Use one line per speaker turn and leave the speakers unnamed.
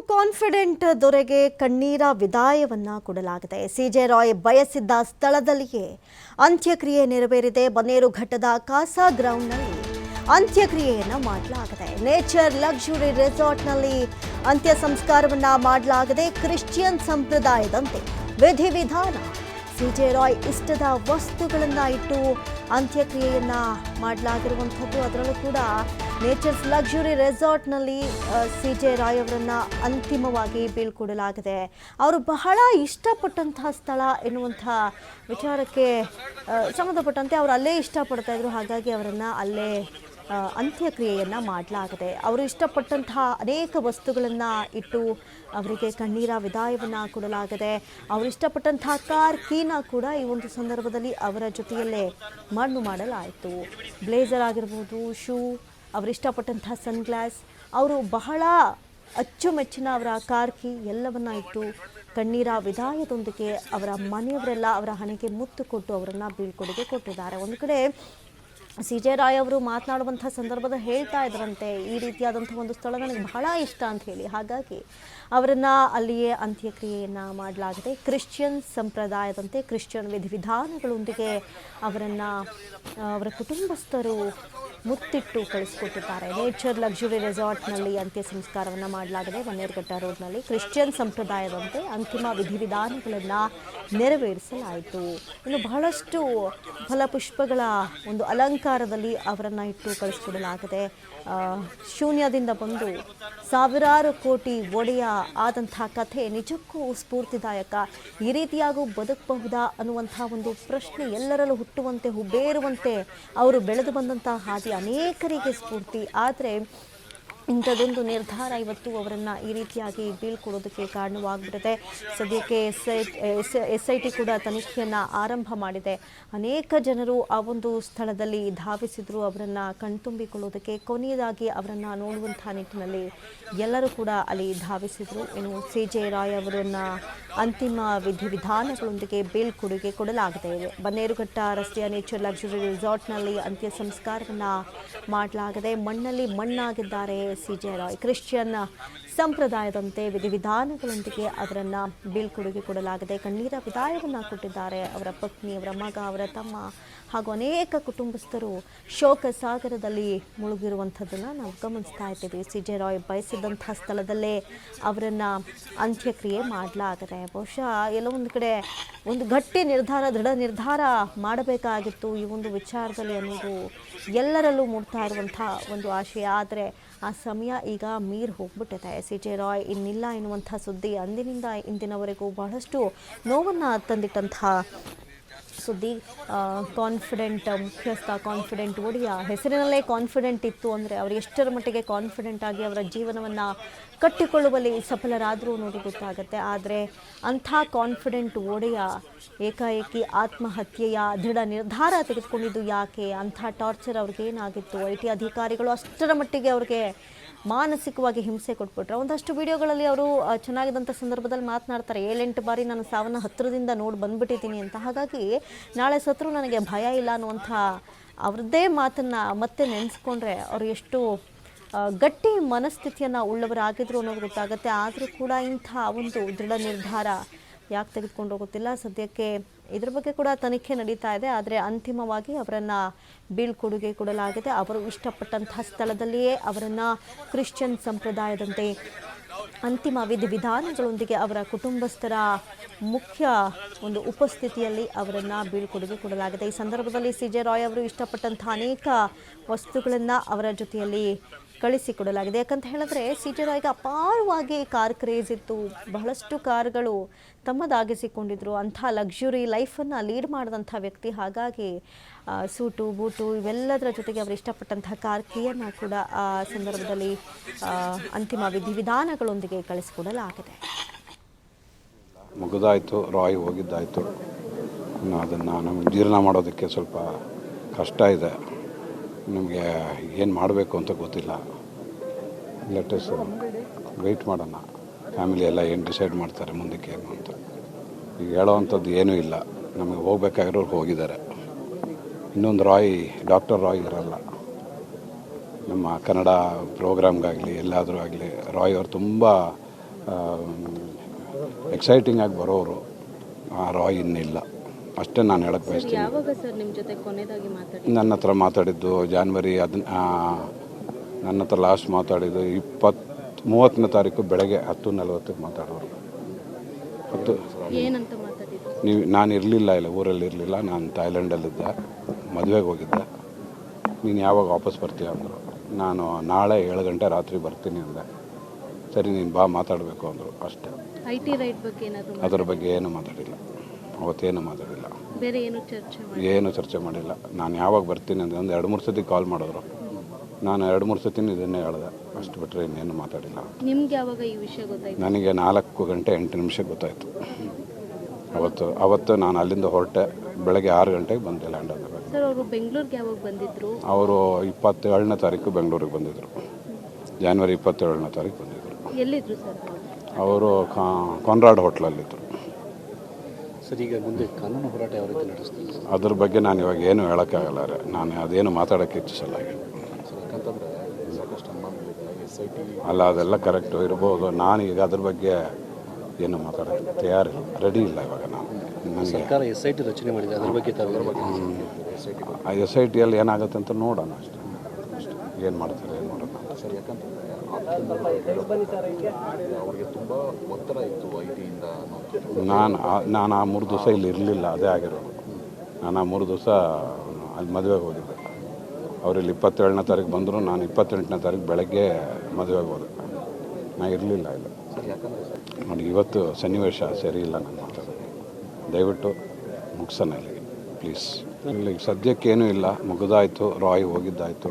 Confident ದೊರೆಗೆ ಕಣ್ಣೀರ ವಿದಾಯವನ್ನ ಕೊಡಲಾಗಿದೆ. CJ Roy ಬಯಸಿದ್ದ ಸ್ಥಳದಲ್ಲಿಯೇ ಅಂತ್ಯಕ್ರಿಯೆ ನೆರವೇರಿದೆ. ಬನ್ನೇರು ಘಟ್ಟದ ಕಾಸಾ ಗ್ರೌಂಡ್ನಲ್ಲಿ ಅಂತ್ಯಕ್ರಿಯೆಯನ್ನು ಮಾಡಲಾಗಿದೆ. ನೇಚರ್ ಲಕ್ಸುರಿ ರೆಸಾರ್ಟ್ನಲ್ಲಿ ಅಂತ್ಯ ಸಂಸ್ಕಾರವನ್ನು ಮಾಡಲಾಗಿದೆ. ಕ್ರಿಶ್ಚಿಯನ್ ಸಂಪ್ರದಾಯದಂತೆ ವಿಧಿವಿಧಾನ ಸಿಜೆ ರಾಯ್ ಇಷ್ಟದ ವಸ್ತುಗಳನ್ನ ಇಟ್ಟು ಅಂತ್ಯಕ್ರಿಯೆಯನ್ನ ಮಾಡಲಾಗಿರುವಂಥದ್ದು. ಅದರಲ್ಲೂ ಕೂಡ ನೇಚರ್ಸ್ ಲಕ್ಸುರಿ ರೆಸಾರ್ಟ್ನಲ್ಲಿ ಸಿ ಜೆ ರಾಯ್ ಅವರನ್ನು ಅಂತಿಮವಾಗಿ ಬೀಳ್ಕೊಡಲಾಗಿದೆ. ಅವರು ಬಹಳ ಇಷ್ಟಪಟ್ಟಂತಹ ಸ್ಥಳ ಎನ್ನುವಂಥ ವಿಚಾರಕ್ಕೆ ಸಂಬಂಧಪಟ್ಟಂತೆ ಅವರು ಅಲ್ಲೇ ಇಷ್ಟಪಡ್ತಾ ಇದ್ರು. ಹಾಗಾಗಿ ಅವರನ್ನು ಅಲ್ಲೇ ಅಂತ್ಯಕ್ರಿಯೆಯನ್ನು ಮಾಡಲಾಗಿದೆ. ಅವರು ಇಷ್ಟಪಟ್ಟಂತಹ ಅನೇಕ ವಸ್ತುಗಳನ್ನು ಇಟ್ಟು ಅವರಿಗೆ ಕಣ್ಣೀರ ವಿದಾಯವನ್ನು ಕೊಡಲಾಗಿದೆ. ಅವರು ಇಷ್ಟಪಟ್ಟಂತಹ ಕಾರ್ ಕೀನ ಕೂಡ ಈ ಒಂದು ಸಂದರ್ಭದಲ್ಲಿ ಅವರ ಜೊತೆಯಲ್ಲೇ ಮಣ್ಣು ಮಾಡಲಾಯಿತು. ಬ್ಲೇಸರ್ ಆಗಿರ್ಬೋದು, ಶೂ ಅವರು ಇಷ್ಟಪಟ್ಟಂತಹ ಸನ್ಗ್ಲಾಸ್. ಅವರು ಬಹಳ ಅಚ್ಚುಮೆಚ್ಚಿನ ಅವರ ಕಾರ್ಕಿ ಎಲ್ಲವನ್ನ ಇಟ್ಟು ಕಣ್ಣೀರ ವಿದಾಯದೊಂದಿಗೆ ಅವರ ಮನೆಯವರೆಲ್ಲ ಅವರ ಹಣೆಗೆ ಮುತ್ತು ಕೊಟ್ಟು ಅವರನ್ನು ಬೀಳ್ಕೊಡುಗೆ ಕೊಟ್ಟಿದ್ದಾರೆ. ಒಂದು ಕಡೆ ಸಿ ಜೆ ರಾಯ್ ಅವರು ಮಾತನಾಡುವಂಥ ಸಂದರ್ಭದ ಹೇಳ್ತಾ ಇದ್ರಂತೆ, ಈ ರೀತಿಯಾದಂಥ ಒಂದು ಸ್ಥಳ ನನಗೆ ಬಹಳ ಇಷ್ಟ ಅಂತ ಹೇಳಿ. ಹಾಗಾಗಿ ಅವರನ್ನು ಅಲ್ಲಿಯೇ ಅಂತ್ಯಕ್ರಿಯೆಯನ್ನು ಮಾಡಲಾಗಿದೆ. ಕ್ರಿಶ್ಚಿಯನ್ ಸಂಪ್ರದಾಯದಂತೆ ಕ್ರಿಶ್ಚಿಯನ್ ವಿಧಿವಿಧಾನಗಳೊಂದಿಗೆ ಅವರನ್ನು, ಅವರ ಕುಟುಂಬಸ್ಥರು ಮುತ್ತಿಟ್ಟು ಕಳಿಸ್ಕೊಟ್ಟಿದ್ದಾರೆ. ನೇಚರ್ ಲಕ್ಸುರಿ ರೆಸಾರ್ಟ್ನಲ್ಲಿ ಅಂತ್ಯ ಸಂಸ್ಕಾರವನ್ನು ಮಾಡಲಾಗಿದೆ. ಬನ್ನೇರುಘಟ್ಟ ರೋಡ್ನಲ್ಲಿ ಕ್ರಿಶ್ಚಿಯನ್ ಸಂಪ್ರದಾಯದಂತೆ ಅಂತಿಮ ವಿಧಿವಿಧಾನಗಳನ್ನು ನೆರವೇರಿಸಲಾಯಿತು. ಇನ್ನು ಬಹಳಷ್ಟು ಫಲಪುಷ್ಪಗಳ ಒಂದು ಅಲಂಕಾರದಲ್ಲಿ ಅವರನ್ನು ಇಟ್ಟು ಕಳಿಸ್ಕೊಡಲಾಗಿದೆ. ಶೂನ್ಯದಿಂದ ಬಂದು ಸಾವಿರಾರು ಕೋಟಿ ಒಡೆಯ ಆದಂಥ ಕಥೆ ನಿಜಕ್ಕೂ ಸ್ಫೂರ್ತಿದಾಯಕ. ಈ ರೀತಿಯಾಗೂ ಬದುಕಬಹುದಾ ಅನ್ನುವಂಥ ಒಂದು ಪ್ರಶ್ನೆ ಎಲ್ಲರಲ್ಲೂ ಹುಟ್ಟುವಂತೆ, ಹುಬ್ಬೇರುವಂತೆ ಅವರು ಬೆಳೆದು ಬಂದಂತಹ ಹಾದಿ ಅನೇಕರಿಗೆ ಸ್ಫೂರ್ತಿ. ಆದರೆ ಇಂಥದ್ದೊಂದು ನಿರ್ಧಾರ ಇವತ್ತು ಅವರನ್ನು ಈ ರೀತಿಯಾಗಿ ಬೀಳ್ಕೊಡೋದಕ್ಕೆ ಕಾರಣವಾಗ್ಬಿಡುತ್ತೆ. ಸದ್ಯಕ್ಕೆ S I S I T ಕೂಡ ತನಿಖೆಯನ್ನು ಆರಂಭ ಮಾಡಿದೆ. ಅನೇಕ ಜನರು ಆ ಒಂದು ಸ್ಥಳದಲ್ಲಿ ಧಾವಿಸಿದ್ರು, ಅವರನ್ನು ಕಣ್ತುಂಬಿಕೊಳ್ಳೋದಕ್ಕೆ. ಕೊನೆಯದಾಗಿ ಅವರನ್ನು ನೋಡುವಂಥ ನಿಟ್ಟಿನಲ್ಲಿ ಎಲ್ಲರೂ ಕೂಡ ಅಲ್ಲಿ ಧಾವಿಸಿದರು. ಇನ್ನು ಸಿ ಜೆ ರಾಯ್ ಅವರನ್ನು ಅಂತಿಮ ವಿಧಿವಿಧಾನಗಳೊಂದಿಗೆ ಬೀಳ್ಕೊಡುಗೆ ಕೊಡಲಾಗಿದೆ ಬನ್ನೇರುಘಟ್ಟ ರಸ್ತೆಯ ನೇಚರ್ ಲಕ್ಸುರಿ ರಿಸಾರ್ಟ್ನಲ್ಲಿ ಅಂತ್ಯ ಸಂಸ್ಕಾರವನ್ನು ಮಾಡಲಾಗಿದೆ ಮಣ್ಣಲ್ಲಿ ಮಣ್ಣಾಗಿದ್ದಾರೆ ಸಿ ಜೆ ರಾಯ್ ಕ್ರಿಶ್ಚಿಯನ್ ಸಂಪ್ರದಾಯದಂತೆ ವಿಧಿವಿಧಾನಗಳೊಂದಿಗೆ ಅವರನ್ನು ಬೀಳ್ಕೊಡುಗೆ ಕೊಡಲಾಗಿದೆ. ಕಣ್ಣೀರ ವಿದಾಯವನ್ನು ಕೊಟ್ಟಿದ್ದಾರೆ ಅವರ ಪತ್ನಿ, ಅವರ ಮಗ, ಅವರ ತಮ್ಮ ಹಾಗೂ ಅನೇಕ ಕುಟುಂಬಸ್ಥರು ಶೋಕ ಸಾಗರದಲ್ಲಿ ಮುಳುಗಿರುವಂಥದ್ದನ್ನು ನಾವು ಗಮನಿಸ್ತಾ ಇದ್ದೀವಿ. ಸಿ ಜೆ ರಾಯ್ ಬಯಸಿದಂಥ ಸ್ಥಳದಲ್ಲೇ ಅವರನ್ನು ಅಂತ್ಯಕ್ರಿಯೆ ಮಾಡಲಾಗಿದೆ, ಬಹುಶಃ ಎಲ್ಲೋ ಒಂದು ಕಡೆ ಒಂದು ಗಟ್ಟಿ ನಿರ್ಧಾರ, ದೃಢ ನಿರ್ಧಾರ ಮಾಡಬೇಕಾಗಿತ್ತು ಈ ಒಂದು ವಿಚಾರದಲ್ಲಿ ಅನ್ನೋದು ಎಲ್ಲರಲ್ಲೂ ಮೂಡ್ತಾ ಇರುವಂಥ ಒಂದು ಆಶಯ. ಆದರೆ ಆ ಸಮಯ ಈಗ ಮೀರ್ ಹೋಗ್ಬಿಟ್ಟಿದೆ. ಸಿ ಜೆ ರಾಯ್ ಇನ್ನಿಲ್ಲ ಎನ್ನುವಂಥ ಸುದ್ದಿ ಅಂದಿನಿಂದ ಇಂದಿನವರೆಗೂ ಬಹಳಷ್ಟು ನೋವನ್ನು ತಂದಿಟ್ಟಂತಹ ಸುದ್ದಿ. ಕಾನ್ಫಿಡೆಂಟ್ ಮುಖ್ಯಸ್ಥ ಕಾನ್ಫಿಡೆಂಟ್ ಒಡೆಯ. ಹೆಸರಿನಲ್ಲೇ ಕಾನ್ಫಿಡೆಂಟ್ ಇತ್ತು ಅಂದರೆ ಅವರು ಎಷ್ಟರ ಮಟ್ಟಿಗೆ ಕಾನ್ಫಿಡೆಂಟ್ ಆಗಿ ಅವರ ಜೀವನವನ್ನು ಕಟ್ಟಿಕೊಳ್ಳುವಲ್ಲಿ ಸಫಲರಾದರೂ ಅನ್ನೋದು ಗೊತ್ತಾಗುತ್ತೆ. ಆದರೆ ಅಂಥ ಕಾನ್ಫಿಡೆಂಟ್ ಒಡೆಯ, ಏಕಾಏಕಿ ಆತ್ಮಹತ್ಯೆಯ ದೃಢ ನಿರ್ಧಾರ ತೆಗೆದುಕೊಂಡಿದ್ದು ಯಾಕೆ? ಅಂಥ ಟಾರ್ಚರ್ ಅವ್ರಿಗೇನಾಗಿತ್ತು? ಐ ಟಿ ಅಧಿಕಾರಿಗಳು ಅಷ್ಟರ ಮಟ್ಟಿಗೆ ಅವ್ರಿಗೆ ಮಾನಸಿಕವಾಗಿ ಹಿಂಸೆ ಕೊಟ್ಬಿಟ್ರೆ. ಒಂದಷ್ಟು ವಿಡಿಯೋಗಳಲ್ಲಿ ಅವರು ಚೆನ್ನಾಗಿದ್ದಂಥ ಸಂದರ್ಭದಲ್ಲಿ ಮಾತನಾಡ್ತಾರೆ, ಏಳೆಂಟು ಬಾರಿ ನಾನು ಸಾವನ್ನ ಹತ್ತಿರದಿಂದ ನೋಡಿ ಬಂದ್ಬಿಟ್ಟಿದ್ದೀನಿ ಅಂತ. ಹಾಗಾಗಿ ನಾಳೆ ಸತ್ರು ನನಗೆ ಭಯ ಇಲ್ಲ ಅನ್ನುವಂಥ ಅವ್ರದ್ದೇ ಮಾತನ್ನು ಮತ್ತೆ ನೆನೆಸ್ಕೊಂಡ್ರೆ ಅವರು ಎಷ್ಟು ಗಟ್ಟಿ ಮನಸ್ಥಿತಿಯನ್ನು ಉಳ್ಳವರಾಗಿದ್ರು ಅನ್ನೋದು ಗೊತ್ತಾಗುತ್ತೆ. ಆದರೂ ಕೂಡ ಇಂಥ ಒಂದು ದೃಢ ನಿರ್ಧಾರ ಯಾಕೆ ತೆಗೆದುಕೊಂಡು ಹೋಗುತ್ತಿಲ್ಲ? ಸದ್ಯಕ್ಕೆ ಇದ್ರ ಬಗ್ಗೆ ಕೂಡ ತನಿಖೆ ನಡೀತಾ ಇದೆ. ಆದರೆ ಅಂತಿಮವಾಗಿ ಅವರನ್ನು ಬೀಳ್ಕೊಡುಗೆ ಕೊಡಲಾಗಿದೆ. ಅವರು ಇಷ್ಟಪಟ್ಟಂತಹ ಸ್ಥಳದಲ್ಲಿಯೇ ಅವರನ್ನು ಕ್ರಿಶ್ಚಿಯನ್ ಸಂಪ್ರದಾಯದಂತೆ ಅಂತಿಮ ವಿಧಿವಿಧಾನಗಳೊಂದಿಗೆ ಅವರ ಕುಟುಂಬಸ್ಥರ ಮುಖ್ಯ ಒಂದು ಉಪಸ್ಥಿತಿಯಲ್ಲಿ ಅವರನ್ನು ಬೀಳ್ಕೊಡುಗೆ ಕೊಡಲಾಗಿದೆ. ಈ ಸಂದರ್ಭದಲ್ಲಿ ಸಿ ಜೆ ರಾಯ್ ಅವರು ಇಷ್ಟಪಟ್ಟಂತಹ ಅನೇಕ ವಸ್ತುಗಳನ್ನು ಅವರ ಜೊತೆಯಲ್ಲಿ ಕಳಿಸಿಕೊಡಲಾಗಿದೆ ಯಾಕಂತ ಹೇಳಿದ್ರೆ ಸಿ ಟಿ ರಾಯ್ಗೆ ಅಪಾರವಾಗಿ ಕಾರ್ ಕ್ರೇಜ್ ಇತ್ತು. ಬಹಳಷ್ಟು ಕಾರ್ಗಳು ತಮ್ಮದಾಗಿಸಿಕೊಂಡಿದ್ರು. ಅಂಥ ಲಕ್ಸುರಿ ಲೈಫನ್ನು ಲೀಡ್ ಮಾಡಿದಂಥ ವ್ಯಕ್ತಿ. ಹಾಗಾಗಿ ಸೂಟು, ಬೂಟು ಇವೆಲ್ಲದರ ಜೊತೆಗೆ ಅವರು ಇಷ್ಟಪಟ್ಟಂತಹ ಕಾರ್ ಕಿಯನ್ನು ಕೂಡ ಆ ಸಂದರ್ಭದಲ್ಲಿ ಅಂತಿಮ ವಿಧಿವಿಧಾನಗಳೊಂದಿಗೆ ಕಳಿಸಿಕೊಡಲಾಗಿದೆ.
ಮುಗಿದಾಯಿತು. ರಾಯ್ ಹೋಗಿದ್ದಾಯಿತು. ಅದನ್ನು ನಮಗೆ ಜೀರ್ಣ ಮಾಡೋದಕ್ಕೆ ಸ್ವಲ್ಪ ಕಷ್ಟ ಇದೆ. ನಮಗೆ ಏನು ಮಾಡಬೇಕು ಅಂತ ಗೊತ್ತಿಲ್ಲ. ಲೆಟೆಸ್ಟ್ ವೆಯ್ಟ್ ಮಾಡೋಣ. ಫ್ಯಾಮಿಲಿ ಎಲ್ಲ ಏನು ಡಿಸೈಡ್ ಮಾಡ್ತಾರೆ, ಮುಂದಕ್ಕೆ ಏನು ಅಂತ. ಈಗ ಹೇಳೋವಂಥದ್ದು ಏನೂ ಇಲ್ಲ. ನಮಗೆ ಹೋಗ್ಬೇಕಾಗಿರೋರು ಹೋಗಿದ್ದಾರೆ. ಇನ್ನೊಂದು ರಾಯ್ ಡಾಕ್ಟರ್ ರಾಯ್ ಇರಲ್ಲ. ನಮ್ಮ ಕನ್ನಡ ಪ್ರೋಗ್ರಾಮ್ಗಾಗಲಿ ಎಲ್ಲಾದರೂ ಆಗಲಿ, ರಾಯ್ ಅವರು ತುಂಬ ಎಕ್ಸೈಟಿಂಗ್ ಆಗಿ ಬರೋರು. ಆ ರಾಯ್ ಇನ್ನಿಲ್ಲ. ಅಷ್ಟೇ ನಾನು ಹೇಳಕ್ಕೆ ಬಯಸ್ತೀನಿ.
ಯಾವಾಗ ಸರ್ ನಿಮ್ಮ ಜೊತೆ ಕೊನೆಯದಾಗಿ ಮಾತಾಡಿ
ನನ್ನ ಹತ್ರ ಮಾತಾಡಿದ್ದು ಜಾನ್ವರಿ ಅದನ್ನ ನನ್ನ ಹತ್ರ ಲಾಸ್ಟ್ ಮಾತಾಡಿದ್ದು ಇಪ್ಪತ್ತು ಮೂವತ್ತನೇ ತಾರೀಕು ಬೆಳಗ್ಗೆ ಹತ್ತು ನಲವತ್ತಕ್ಕೆ ಮಾತಾಡೋರು. ಹತ್ತು
ಏನಂತ ಮಾತಾಡಿದ್ರು
ನೀವು ನಾನು ಇರಲಿಲ್ಲ ಇಲ್ಲ ಊರಲ್ಲಿ ಇರಲಿಲ್ಲ. ನಾನು ಥಾಯ್ಲೆಂಡಲ್ಲಿದ್ದೆ ಮದುವೆಗೆ ಹೋಗಿದ್ದೆ. ನೀನು ಯಾವಾಗ ವಾಪಸ್ ಬರ್ತೀಯ ಅಂದರು. ನಾನು ನಾಳೆ ಏಳು ಗಂಟೆ ರಾತ್ರಿ ಬರ್ತೀನಿ ಅಂದೆ. ಸರಿ ನೀನು ಬಾ ಮಾತಾಡಬೇಕು ಅಂದರು. ಅಷ್ಟೇ.
ಐ ಟಿ ರೈಟ್ ಬಗ್ಗೆ ಏನಾದರೂ
ಅದರ ಬಗ್ಗೆ ಏನೂ ಮಾತಾಡಿಲ್ಲ. ಅವತ್ತೇನು ಮಾತಾಡಿಲ್ಲ.
ಬೇರೆ ಏನು ಚರ್ಚೆ ಮಾಡಿ
ಏನು ಚರ್ಚೆ ಮಾಡಿಲ್ಲ. ನಾನು ಯಾವಾಗ ಬರ್ತೀನಿ ಅಂದರೆ ಒಂದು ಎರಡು ಮೂರು ಸತಿ ಕಾಲ್ ಮಾಡಿದ್ರು. ನಾನು ಎರಡು ಮೂರು ಸತಿ ಇದನ್ನೇ ಹೇಳಿದೆ. ಅಷ್ಟು ಬಿಟ್ಟರೆ ಇನ್ನೇನು ಮಾತಾಡಿಲ್ಲ.
ನಿಮ್ಗೆ ಯಾವಾಗ ಈ ವಿಷಯ ಗೊತ್ತಾಯ್ತು?
ನನಗೆ ನಾಲ್ಕು ಗಂಟೆ ಎಂಟು ನಿಮಿಷ ಗೊತ್ತಾಯಿತು. ಅವತ್ತು ಅವತ್ತು ನಾನು ಅಲ್ಲಿಂದ ಹೊರಟೆ. ಬೆಳಗ್ಗೆ ಆರು ಗಂಟೆಗೆ ಬಂದೆ ಲ್ಯಾಂಡ್
ಸರ್ ಅವರು ಬೆಂಗಳೂರಿಗೆ ಯಾವಾಗ ಬಂದಿದ್ರು?
ಅವರು ಇಪ್ಪತ್ತೇಳನೇ ತಾರೀಕು ಬೆಂಗಳೂರಿಗೆ ಬಂದಿದ್ದರು ಜಾನ್ವರಿ ಇಪ್ಪತ್ತೇಳನೇ ತಾರೀಕು ಬಂದಿದ್ದರು
ಎಲ್ಲಿದ್ರು ಸರ್?
ಅವರು ಕಾನ್ರಾಡ್ ಹೋಟ್ಲಲ್ಲಿದ್ದರು
ಸರ್ ಈಗ ಮುಂದೆ ಕಾನೂನು ಹೋರಾಟ ಯಾವ ರೀತಿ ನಡೆಸ್ತೀವಿ
ಅದ್ರ ಬಗ್ಗೆ ನಾನು ಇವಾಗ ಏನು ಹೇಳೋಕ್ಕಾಗಲ್ಲ ರೀ. ನಾನು ಅದೇನು ಮಾತಾಡೋಕ್ಕೆ ಇಚ್ಛಿಸಲ್ಲ. ಈಗ ಅಲ್ಲ ಅದೆಲ್ಲ ಕರೆಕ್ಟು ಇರ್ಬೋದು. ನಾನು ಈಗ ಅದ್ರ ಬಗ್ಗೆ ಏನು ಮಾತಾಡೋಕ್ಕೆ ತಯಾರಿಲ್ಲ ರೆಡಿ ಇಲ್ಲ ಇವಾಗ ನಾನು. ನನಗೆ
ಸರ್ಕಾರ ಎಸ್ ಐ ಟಿ ರಚನೆ ಮಾಡಿದೆ. ಅದ್ರ ಬಗ್ಗೆ ಐ ಟಿ
ಆ ಎಸ್ ಐ ಟಿಯಲ್ಲಿ ಏನಾಗುತ್ತೆ ಅಂತ ನೋಡೋಣ ಅಷ್ಟೇ. ಅಷ್ಟೇ ಏನು ಮಾಡ್ತಾರೆ ಏನು ಮಾಡೋಣ.
ಸರ್ ಯಾಕಂತಂದರೆ ಅವ್ರಿಗೆ ತುಂಬ ಒತ್ತಡ ಇತ್ತು.
ನಾನು ನಾನು ಆ ಮೂರು ದಿವಸ ಇಲ್ಲಿ ಇರಲಿಲ್ಲ, ಅದೇ ಆಗಿರೋದು. ನಾನು ಆ ಮೂರು ದಿವಸ ಅಲ್ಲಿ ಮದುವೆಗೆ ಹೋಗಿದ್ದೆ. ಅವರು ಇಲ್ಲಿ ಇಪ್ಪತ್ತೇಳನೇ ತಾರೀಕು ಬಂದರು, ನಾನು ಇಪ್ಪತ್ತೆಂಟನೇ ತಾರೀಕು ಬೆಳಗ್ಗೆ ಮದುವೆಗೆ ಹೋದೆ. ನಾನು ಇರಲಿಲ್ಲ ಇಲ್ಲಿ. ನನಗೆ ಇವತ್ತು ಸನ್ನಿವೇಶ ಸರಿ ಇಲ್ಲ ನಾನು ಮಾತಾಡೋದು ದಯವಿಟ್ಟು ಮುಗಿಸೋಣ ಇಲ್ಲಿ ಪ್ಲೀಸ್. ಇಲ್ಲಿ ಸದ್ಯಕ್ಕೇನೂ ಇಲ್ಲ, ಮುಗಿದಾಯಿತು, ರಾಯ್ ಹೋಗಿದ್ದಾಯಿತು.